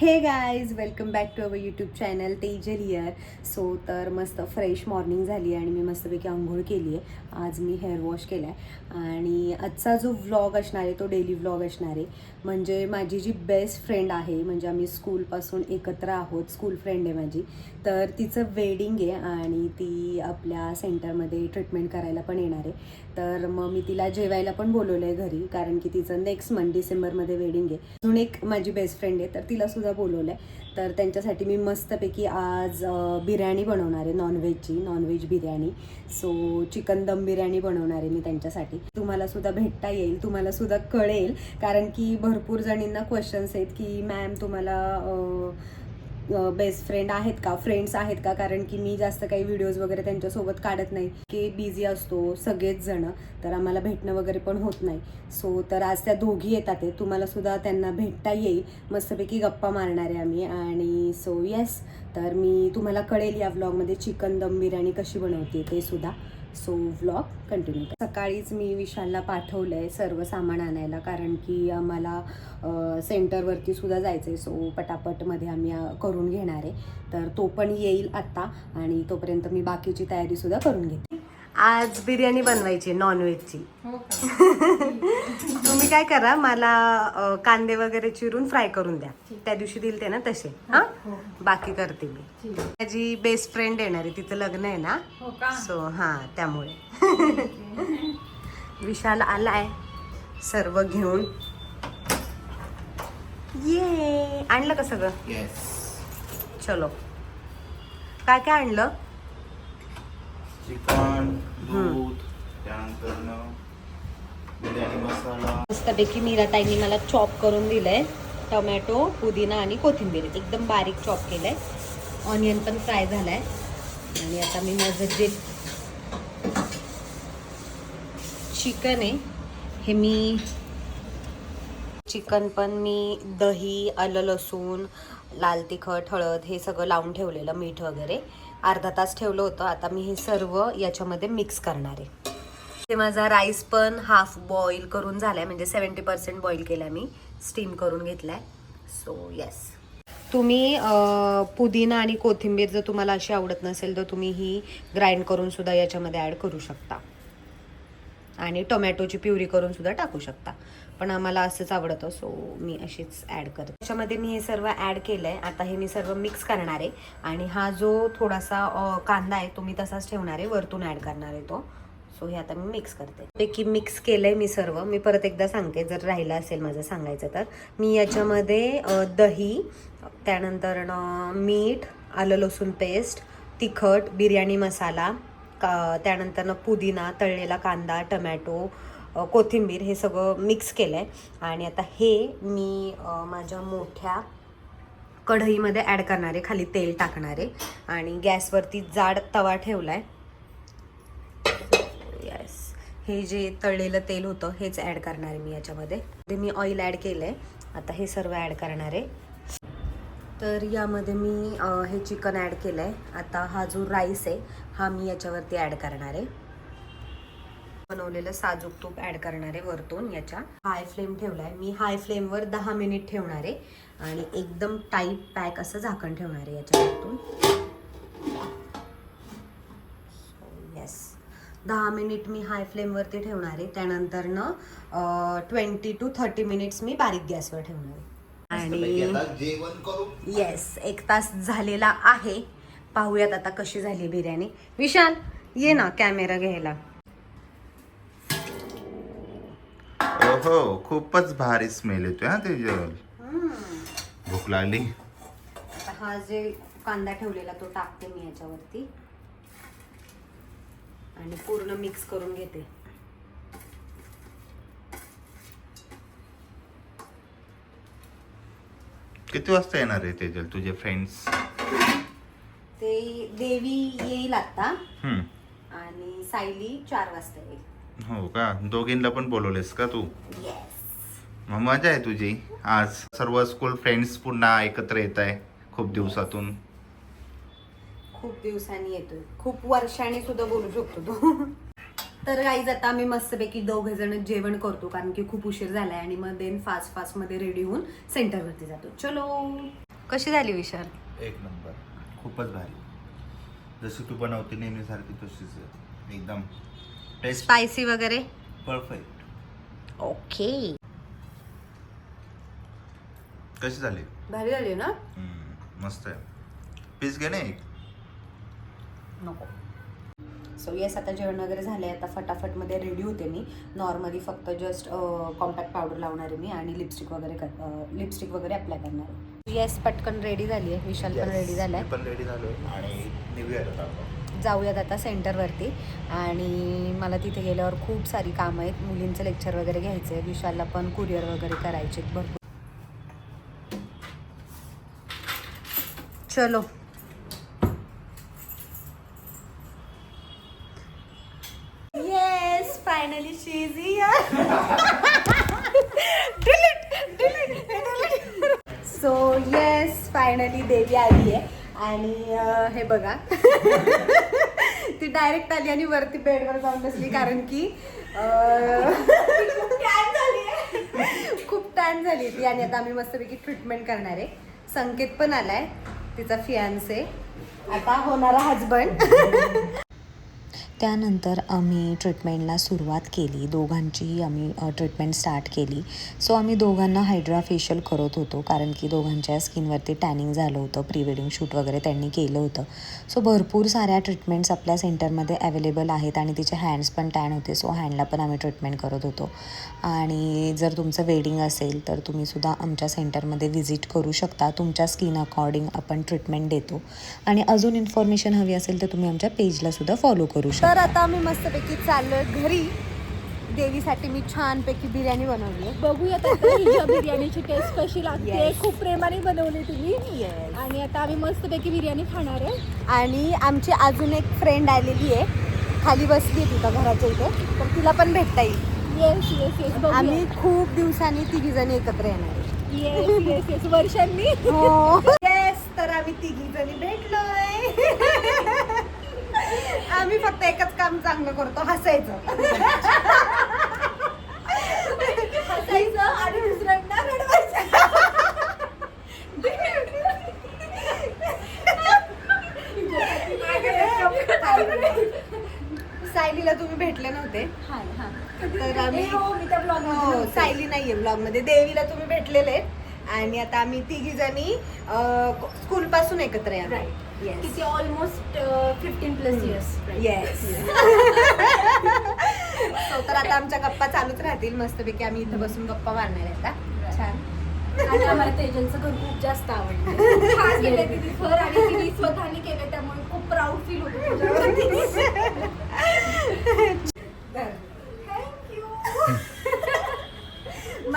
Hey guys welcome back to our YouTube channel Tejal here so तर मस्त fresh morning झाली आहे आणि मी मस्तपैकी आंघोळ केली आहे. आज मी हेअर वॉश केला आहे आणि आजचा जो व्लॉग असणार आहे तो डेली व्लॉग असणार आहे. म्हणजे माझी जी बेस्ट फ्रेंड आहे म्हणजे आम्ही स्कूलपासून एकत्र आहोत स्कूल फ्रेंड आहे माझी. तर तिचं वेडिंग आहे आणि ती आपल्या सेंटरमध्ये ट्रीटमेंट करायला पण येणार आहे. तर मग मी तिला जेवायला पण बोलवलं आहे घरी कारण की तिचं नेक्स्ट मंथ डिसेंबरमध्ये वेडिंग आहे. अजून एक माझी बेस्ट फ्रेंड आहे तर तिला सुद्धा बोलवलं आहे तर त्यांच्यासाठी मी मस्तपैकी आज बिर्याणी बनवणार आहे नॉनव्हेजची non veg biryani. So chicken dum biryani बनवणार आहे मी त्यांच्यासाठी. तुम्हाला सुद्धा भेटता येईल तुम्हाला सुद्धा कळेल. कारण की भरपूर जणींना क्वेश्चन्स आहेत की मॅम तुम्हाला बेस्ट फ्रेंड आहेत का? फ्रेंड्स आहेत का? कारण की मी जास्त काही व्हिडिओज वगैरे त्यांच्यासोबत काढत नाही. की बिझी असतो सगळेच जण तर आम्हाला भेटणं वगैरे पण होत नाही. सो तर आज त्या दोघी येतात आहे तुम्हाला सुद्धा त्यांना भेटता येईल. मस्तपैकी गप्पा मारणार आहे आम्ही. आणि सो येस तर मी तुम्हाला कळेल या व्लॉगमध्ये चिकन दम बिर्याणी कशी बनवते ते सुद्धा. सो व्लॉग कंटिन्यू सकाळीच मी विशालला पाठवलं आहे सर्व सामान आणायला कारण की आम्हाला सेंटरवरती सुद्धा जायचं आहे सो पटापटमध्ये आम्ही करून घेणार आहे. तर तो पण येईल आत्ता आणि तोपर्यंत मी बाकीची तयारी सुद्धा करून घेते. आज बिर्याणी बनवायची नॉनव्हेजची तुम्ही काय करा मला अ, कांदे वगैरे चिरून फ्राय करून द्या. त्या दिवशी दिल ते ना तसे. हा? बाकी करते मी. माझी बेस्ट फ्रेंड येणार आहे तिचं लग्न आहे ना? हो का? सो हा त्यामुळे. विशाल आलाय. सर्व घेऊन. ये! आणलं का सगळं? येस चलो. काय काय आणलं? चिकन. दूध त्यानंतर बिर्याणी मसाला. मस्तपैकी मीराताईंनी मला चॉप करून दिलंय. टोमॅटो पुदिना आणि कोथिंबीर. एकदम बारीक चॉप केलंय. ऑनियन पण फ्राय झालाय. आणि आता मी माझं जे चिकन आहे हे मी चिकन पण मी दही आलं लसूण लाल तिखट हळद हे सगळं लावून ठेवलेलं मीठ वगैरे. अर्धा तास ठेवलं होतं. आता मी हे सर्व याच्यामध्ये मिक्स करणार आहे. ते माझा राईस पण हाफ बॉईल करून झाला आहे म्हणजे सेवन्टी पर्सेंट बॉईल केला मी. स्टीम करून घेतलाय. सो येस तुम्ही पुदिना आणि कोथिंबीर जर तुम्हाला अशी आवडत नसेल तर तुम्ही ही ग्राइंड करून सुद्धा याच्यामध्ये ॲड करू शकता. आणि टोमॅटोची प्युरी करून सुद्धा टाकू शकता. पण आम्हाला असंच आवडतं सो मी अशीच ॲड करते. त्याच्यामध्ये मी हे सर्व ॲड केलं आहे आता हे मी सर्व मिक्स करणार आहे. आणि हा जो थोडासा कांदा आहे तो मी तसाच ठेवणार आहे. वरतून ॲड करणार आहे तो. सो हे आता मी मिक्स करते. पैकी मिक्स केलं आहे मी सर्व. मी परत एकदा सांगते. जर राहिलं असेल माझं सांगायचं तर. मी याच्यामध्ये दही त्यानंतर मीठ आलं लसूण पेस्ट तिखट बिर्याणी मसाला का त्यानंतर पुदिना तळलेला कांदा टमॅटो कोथिंबीर हे सगळं मिक्स केलं आहे आणि आता हे मी माझ्या मोठ्या कढईमध्ये ॲड करणार आहे खाली तेल टाकणार. आहे आणि गॅसवरती जाड तवा ठेवला आहे येस हे जे तळलेलं तेल होतं हेच ॲड करणार आहे मी याच्यामध्ये. ते मी ऑइल ॲड केलं आहे आता हे सर्व ॲड करणार आहे. तर यामध्ये मी हे चिकन ॲड केलं आहे आता हा जो राईस आहे हा मी याच्यावरती ॲड करणार आहे. बनवलेलं साजूक तूप ॲड करणार आहे वरतून याच्या हाय फ्लेम ठेवला आहे मी हाय फ्लेमवर दहा मिनिट ठेवणार. आहे आणि एकदम टाईट पॅक असं झाकण ठेवणार आहे याच्यावरतून येस दहा मिनिट मी हाय फ्लेमवरती ठेवणार. आहे त्यानंतर ना ट्वेंटी टू थर्टी मिनिट्स मी बारीक गॅसवर ठेवणार. आहे आणि येस एक तास झालेला आहे. पाहूयात आता कशी झाली बिर्याणी. विशाल ये ना कॅमेरा घ्यायला. ओहो खूपच भारी स्मेल येतोय हा तेजल. भूक लागली. आता हा जे कांदा ठेवलेला तो टाकते मी याच्यावरती. आणि पूर्ण मिक्स करून घेते. किती वाजता येणार आहे तेजल तुझे फ्रेंड्स ते देवी येईल आता. हम्म. आणि सायली चार वाजता येईल. हो का? दोघींना पण बोलवलेस का तू? मग मजा आहे तुझी. आज सर्व स्कूल फ्रेंड्स पुन्हा एकत्र येत आहे खूप दिवसातून. खूप दिवसांनी येतोय. खूप वर्षांनी सुद्धा बोलू शकतो तो. तर गाईज आता आम्ही मस्तपैकी दोघे जण जेवण करतो कारण की खूप उशीर झालाय आणि मग देन फास्ट फास्टमध्ये रेडी होऊन सेंटरवरती जातो. चलो. कशी झाली विशाल? एक नंबर. खूपच भारी. जशी तू बनवते नेहमीसारखी तशीच आहे. एकदम. टेस्ट स्पायसी वगैरे? परफेक्ट ओके कशी झाली? भारी झाली ना? हम्म, मस्त आहे. पीस घे ना एक. नको. सो येस आता जेवण वगैरे झाले आता फटाफटमध्ये रेडी होते मी. नॉर्मली फक्त जस्ट कॉम्पॅक्ट पावडर लावणार आहे मी आणि लिपस्टिक वगैरे लिपस्टिक वगैरे अप्लाय करणार आहे. येस पटकन रेडी झाली आहे विशाल पण रेडी झालाय. मी पण रेडी झालो आणि निघूया जाऊयात आता सेंटरवरती. आणि मला तिथे गेल्यावर खूप सारी कामं आहेत. मुलींचं लेक्चर वगैरे घ्यायचं आहे. विशालला पण कुरिअर वगैरे करायचे आहेत भरपूर. चलो. Yes finally she is so yes finally देवी आली आहे. आणि हे बघा. ती डायरेक्ट आली आणि वरती बेडवर जाऊन बसली कारण की खूप टॅन झाली ती आणि आता आम्ही मस्तपैकी ट्रीटमेंट करणार आहे. संकेत पण आलाय तिचा फियान्से आता होणारा हजबंड त्यानंतर आम्ही ट्रीटमेंटला सुरुवात केली. दोघांचीही आम्ही ट्रीटमेंट स्टार्ट केली. सो आम्ही दोघांना हायड्रा फेशियल करत होतो. कारण की दोघांच्या स्किनवरती टॅनिंग झालं होतं. प्री वेडिंग शूट वगैरे त्यांनी केलं होतं. सो भरपूर साऱ्या ट्रीटमेंट्स आपल्या सेंटरमध्ये अवेलेबल आहेत आणि तिचे हँड्स पण टॅन होते. सो हँडला पण आम्ही ट्रीटमेंट करत होतो. आणि जर तुमचं वेडिंग असेल तर तुम्हीसुद्धा आमच्या सेंटरमध्ये व्हिजिट करू शकता. तुमच्या स्किन अकॉर्डिंग आपण ट्रीटमेंट देतो. आणि अजून इन्फॉर्मेशन हवी असेल तर तुम्ही आमच्या पेजलासुद्धा फॉलो करू शकता. तर आता मी मस्तपैकी चाललोय घरी. देवीसाठी मी छानपैकी बिर्याणी बनवली आता हिच्या बिर्याणीची टेस्ट कशी लागते. Yes. खूप प्रेमाने बनवली तुम्ही. आहे आणि आता आम्ही मस्तपैकी बिर्याणी खाणार आहे. आणि आमची अजून एक फ्रेंड आलेली आहे. खाली बसली आहे तिथं घराच्या इथे. तर तिला पण भेटता येईल. येस येस येस आम्ही खूप दिवसांनी तिघी जणी एकत्र येणार आहे. येस येस येस वर्षांनी. हो. येस तर आम्ही तिघी जणी भेटलोय आम्ही फक्त एकच काम चांगलं करतो हसायचं. हसायचं आणि दुसऱ्यांना रडवायचं. सायलीला तुम्ही भेटले नव्हते. तर आम्ही हो, हो. सायली नाहीये ब्लॉगमध्ये देवीला तुम्ही भेटलेले. आणि आता आम्ही तिघी जणी स्कूल पासून एकत्र आहे येस किती almost fifteen plus years yes तर आता आमच्या गप्पा चालूच राहतील मस्तपैकी आम्ही इथं बसून गप्पा मारणार आहे आता छान. आणि आम्हाला तेजलचं घर खूप जास्त आवडलं. छान केलं तिने घर आणि तिने स्वतःने केलं त्यामुळे खूप प्राऊड फील होतं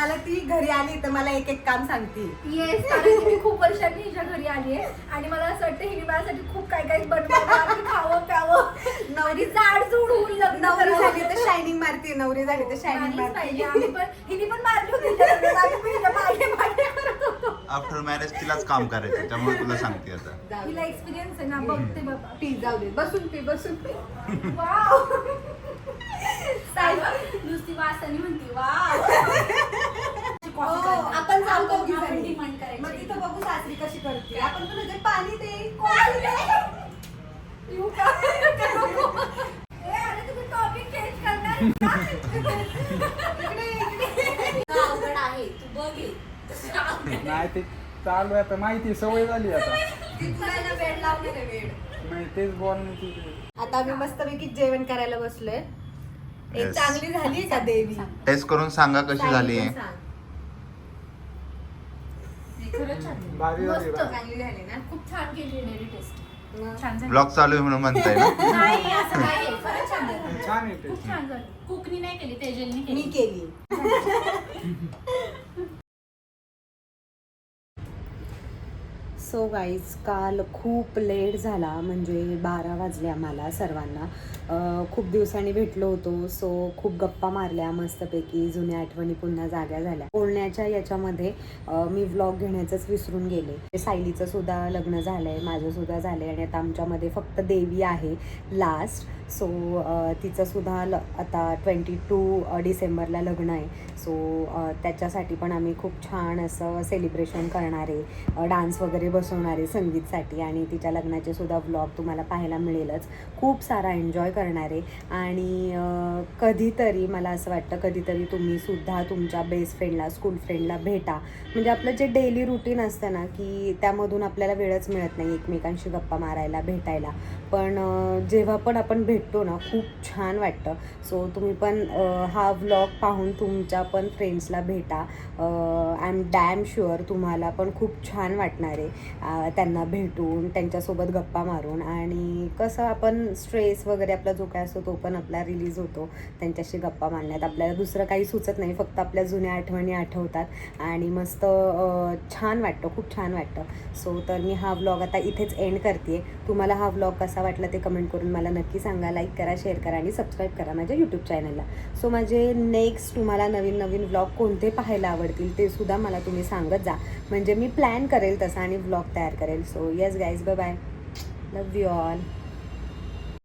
मला ती घरी आली तर मला एक एक काम सांगते. येस कारण की मी खूप वर्षांनी हिच्या घरी आली आहे. आणि मला असं वाटतं हिने माझ्यासाठी खूप काय काय बनवावं आणि खावं प्यावं. नवरी जाड जुड होऊन लग्न नवरी करावं. झाली तर शायनिंग मारते नवरी झाली तर शायनिंग मारलीच पाहिजे. मारते आम्ही पण हिने पण मारली होती हिच्या लग्नात. आम्ही पण हिच्या मागे मागे करत होतो. आफ्टर मॅरेज तिलाच काम करायचं त्यामुळे तुला सांगते आता. हिला दे. एक्सपिरियन्स आहे ना बघते बाबा. पी जाऊ दे. बसून पी बसून पी. वाव नुसती वासानी म्हणते वाव हो, आपण जाऊ दोघी आपण जणी. डिमांड करायची मग तिथं बघू सासरी कशी करते आपण तुला ते पाणी दे कॉफी दे. येऊ का? नको. ए, अरे तुम्ही टॉपिक चेंज करणार अवघड आहे तू बघ हे. ते चालू आहे आता माहिती सवय झाली आता. नाही तेच बोलण्याची आता आम्ही मस्तपैकी जेवण करायला बसलोय. एक Yes. चांगली झाली का देवी? टेस्ट करून सांगा कशी झाली. भारी झाली मस्त. भारी. चांगली झाली ना? खूप छान केली डेली टेस्ट मग? छान झाली. ब्लॉग चालू आहे म्हणून म्हणताय ना? नाही असं नाही. खरंच छान झाली. छान येते खूप छान झाली. कुकनी नाही केली तेजलनी मी केली केली. सो गाईज काल खूप लेट झाला म्हणजे बारा वाजले आम्हाला सर्वांना. खूप दिवसांनी भेटलो होतो सो खूप गप्पा मारल्या मस्तपैकी जुन्या आठवणी पुन्हा जाग्या झाल्या. बोलण्याच्या याच्यामध्ये मी व्लॉग घेण्याचंच विसरून गेले. सायलीचं सुद्धा लग्न झालंय माझं सुद्धा झालंय आणि आता आमच्यामध्ये फक्त देवी आहे लास्ट सो तिचंसुद्धा ल आता ट्वेंटी टू डिसेंबरला लग्न आहे. सो त्याच्यासाठी पण आम्ही खूप छान असं सेलिब्रेशन करणार आहे. डान्स वगैरे बसवणार आहे संगीतसाठी आणि तिच्या लग्नाचे सुद्धा व्लॉग तुम्हाला पाहायला मिळेलच. खूप सारा एन्जॉय करणार. आहे आणि कधीतरी मला असं वाटतं कधीतरी तुम्ही सुद्धा तुमच्या बेस्ट फ्रेंडला स्कूल फ्रेंडला भेटा. म्हणजे आपलं जे डेली रुटीन असतं ना की त्यामधून आपल्याला वेळच मिळत नाही एकमेकांशी गप्पा मारायला भेटायला. पण जेव्हा पण आपण भेटतो ना खूप छान वाटतं. सो तुम्ही पण हा व्लॉग पाहून तुमच्या पण फ्रेंड्सला भेटा. आय एम डॅम शुअर तुम्हाला पण खूप छान वाटणार. आहे त्यांना भेटून त्यांच्यासोबत गप्पा मारून आणि कसं आपण स्ट्रेस वगैरे आपला जो काय असतो तो पण आपला रिलीज होतो त्यांच्याशी गप्पा मारण्यात. आपल्याला दुसरं काही सुचत नाही फक्त आपल्या जुन्या आठवणी आठवतात आणि मस्त छान वाटतं खूप छान वाटतं. सो तर मी हा व्लॉग आता इथेच एंड करते तुम्हाला हा व्लॉग कसा वाटला ते कमेंट करून मला नक्की सांगा. लाईक करा शेअर करा आणि सबस्क्राईब करा माझ्या यूट्यूब चॅनलला सो माझे नेक्स्ट तुम्हाला नवीन नवीन व्लॉग कोणते पाहायला आवडतील ते सुद्धा मला तुम्ही सांगत जा. म्हणजे मी प्लॅन करेल तसा आणि व्लॉग तयार करेल so yes guys bye bye love you all